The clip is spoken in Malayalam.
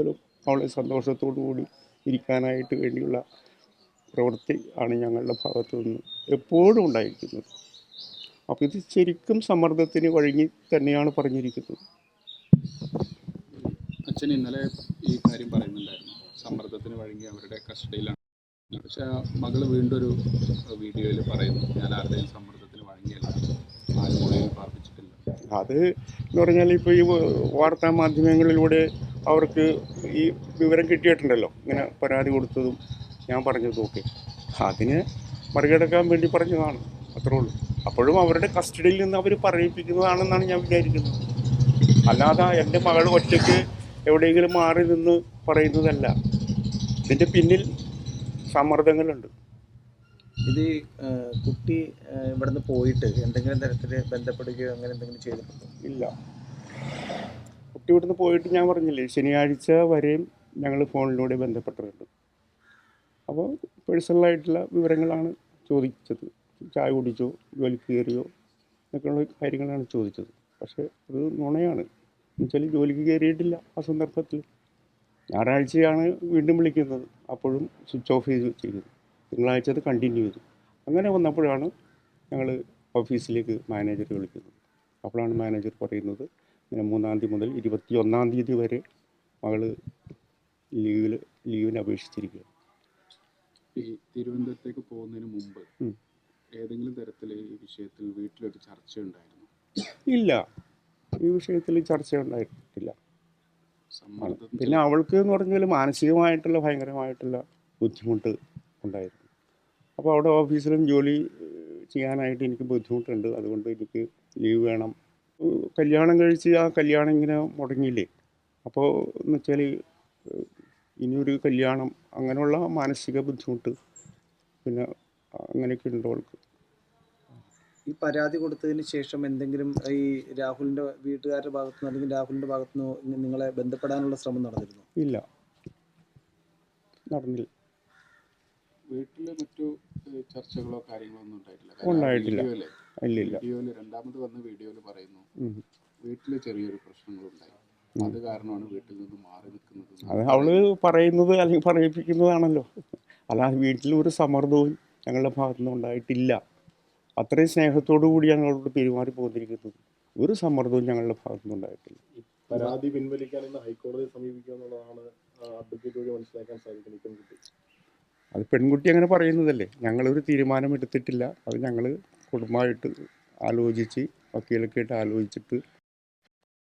പോലും അവളെ സന്തോഷത്തോടു കൂടി ഇരിക്കാനായിട്ട് വേണ്ടിയുള്ള പ്രവൃത്തി ആണ് ഞങ്ങളുടെ ഭാഗത്തു നിന്ന് എപ്പോഴും ഉണ്ടായിരിക്കുന്നത്. അപ്പോൾ ഇത് ശരിക്കും സമ്മർദ്ദത്തിന് വഴങ്ങി തന്നെയാണ് പറഞ്ഞിരിക്കുന്നത്. അച്ഛൻ ഇന്നലെ ഈ കാര്യം പറയുന്നുണ്ടായിരുന്നു. സമ്മർദ്ദത്തിന് വഴങ്ങി അവരുടെ കസ്റ്റഡിയിലാണ്. പക്ഷെ ആ മകൾ വീണ്ടും ഒരു വീഡിയോയിൽ പറയുന്നു ഞാൻ ആരുടെയും സമ്മർദ്ദത്തിന് വഴങ്ങിയല്ല. ആരും പ്രാർത്ഥിച്ചിട്ടില്ല പാർപ്പിച്ചിട്ടില്ല. അത് എന്ന് പറഞ്ഞാൽ ഇപ്പോൾ ഈ വാർത്താ മാധ്യമങ്ങളിലൂടെ അവർക്ക് ഈ വിവരം കിട്ടിയിട്ടുണ്ടല്ലോ. ഇങ്ങനെ പരാതി കൊടുത്തതും ഞാൻ പറഞ്ഞതും ഒക്കെ. അതിന് മറികടക്കാൻ വേണ്ടി പറഞ്ഞതാണ്. അത്രേ ഉള്ളൂ. അപ്പോഴും അവരുടെ കസ്റ്റഡിയിൽ നിന്ന് അവർ പറയിപ്പിക്കുന്നതാണെന്നാണ് ഞാൻ വിചാരിക്കുന്നത്. അല്ലാതെ എന്റെ മകൾ ഒറ്റയ്ക്ക് എവിടെയെങ്കിലും മാറി നിന്ന് പറയുന്നതല്ല. ഇതിന്റെ പിന്നിൽ സമ്മർദ്ദങ്ങളുണ്ട്. ഇത് കുട്ടി ഇവിടുന്ന് പോയിട്ട് എന്തെങ്കിലും തരത്തിൽ ബന്ധപ്പെടുകയോ അങ്ങനെ എന്തെങ്കിലും ചെയ്തിട്ടുണ്ടോ? ഇല്ല. കുട്ടി ഇവിടുന്ന് പോയിട്ട് ഞാൻ പറഞ്ഞില്ലേ ശനിയാഴ്ച വരെയും ഞങ്ങൾ ഫോണിലൂടെ ബന്ധപ്പെട്ടിട്ടുണ്ട്. അപ്പോൾ പേഴ്സണലായിട്ടുള്ള വിവരങ്ങളാണ് ചോദിച്ചത്. ചായ കുടിച്ചോ ജോലിക്ക് കയറിയോ എന്നൊക്കെയുള്ള കാര്യങ്ങളാണ് ചോദിച്ചത്. പക്ഷേ അത് നുണയാണ്. എന്നുവെച്ചാൽ ജോലിക്ക് കയറിയിട്ടില്ല ആ സന്ദർഭത്തിൽ ഞായറാഴ്ചയാണ് വീണ്ടും വിളിക്കുന്നത്. അപ്പോഴും സ്വിച്ച് ഓഫ് ചെയ്ത് ചെയ്തു തിങ്കളാഴ്ച അത് കണ്ടിന്യൂ ചെയ്തു. അങ്ങനെ വന്നപ്പോഴാണ് ഞങ്ങൾ ഓഫീസിലേക്ക് മാനേജർ വിളിക്കുന്നത്. അപ്പോഴാണ് മാനേജർ പറയുന്നത് ഇങ്ങനെ മൂന്നാം തീയതി മുതൽ ഇരുപത്തി ഒന്നാം തീയതി വരെ മകൾ ലീവിൽ ലീവിന് അപേക്ഷിച്ചിരിക്കുക ഈ തിരുവനന്തപുരത്തേക്ക് പോകുന്നതിന് മുമ്പ് ഏതെങ്കിലും തരത്തിൽ ഈ വിഷയത്തിൽ വീട്ടിലൊരു ചർച്ച ഉണ്ടായിരുന്നു ഇല്ല. ഈ വിഷയത്തിൽ ചർച്ച ഉണ്ടായിട്ടില്ല പിന്നെ അവൾക്ക് എന്ന് പറഞ്ഞാൽ മാനസികമായിട്ടുള്ള ഭയങ്കരമായിട്ടുള്ള ബുദ്ധിമുട്ട് ഉണ്ടായിരുന്നു. അപ്പോൾ അവിടെ ഓഫീസിലും ജോലി ചെയ്യാനായിട്ട് എനിക്ക് ബുദ്ധിമുട്ടുണ്ട്. അതുകൊണ്ട് എനിക്ക് ലീവ് വേണം കല്യാണം കഴിച്ച് ആ കല്യാണം ഇങ്ങനെ മുടങ്ങിയില്ലേ? അപ്പോൾ എന്ന് വെച്ചാൽ ഇനിയൊരു കല്യാണം അങ്ങനെയുള്ള മാനസിക ബുദ്ധിമുട്ട് പിന്നെ അങ്ങനെയൊക്കെ ഉണ്ട് അവൾക്ക്? ഈ പരാതി കൊടുത്തതിന് ശേഷം എന്തെങ്കിലും ഈ രാഹുലിന്റെ വീട്ടുകാരുടെ ഭാഗത്തുനിന്ന് അല്ലെങ്കിൽ രാഹുലിന്റെ ഭാഗത്തുനിന്ന് നിങ്ങളെ ബന്ധപ്പെടാനുള്ള ശ്രമം നടന്നിരുന്നു? ഇല്ല. നടന്നില്ല. വീട്ടിൽ മറ്റു ചർച്ചകളോ കാര്യങ്ങളോ ഒന്നും ഉണ്ടായിട്ടില്ല. ഉണ്ടായിട്ടില്ല. വീഡിയോയിൽ ഇല്ലില്ല. വീഡിയോയിൽ രണ്ടാമത് വന്ന വീഡിയോയിൽ പറയുന്നു. വീട്ടിൽ ചെറിയൊരു പ്രശ്നങ്ങളുണ്ടായി. അത് കാരണമാണ് വീട്ടിൽ നിന്ന് മാറി നിൽക്കുന്നത്. അത് അവൾ പറയുന്നത് അല്ലെങ്കിൽ പറയിപ്പിക്കുന്നതാണല്ലോ. അല്ലാതെ വീട്ടിൽ ഒരു സമ്മർദ്ദവും ഞങ്ങളുടെ ഭാഗത്തുനിന്ന് ഉണ്ടായിട്ടില്ല. അത്രയും സ്നേഹത്തോടു കൂടിയാണ് അവളോട് പെരുമാറി പോന്നിരിക്കുന്നത്. ഒരു സമ്മർദ്ദവും ഞങ്ങളുടെ ഭാഗത്തുനിന്ന് ഉണ്ടായിട്ടില്ല. പരാതി പിൻവലിക്കാൻ ഇന്ന് ഹൈക്കോടതിയെ സമീപിക്കുക എന്നുള്ളതാണ് അഡ്വക്കേറ്റ് വഴി മനസ്സിലാക്കാൻ സാധിക്കുന്നത് പെൺകുട്ടി. അത് പെൺകുട്ടി അങ്ങനെ പറയുന്നതല്ലേ? ഞങ്ങളൊരു തീരുമാനം എടുത്തിട്ടില്ല അത് ഞങ്ങൾ കുടുംബമായിട്ട് ആലോചിച്ച് വക്കീലൊക്കെ ആയിട്ട് ആലോചിച്ചിട്ട്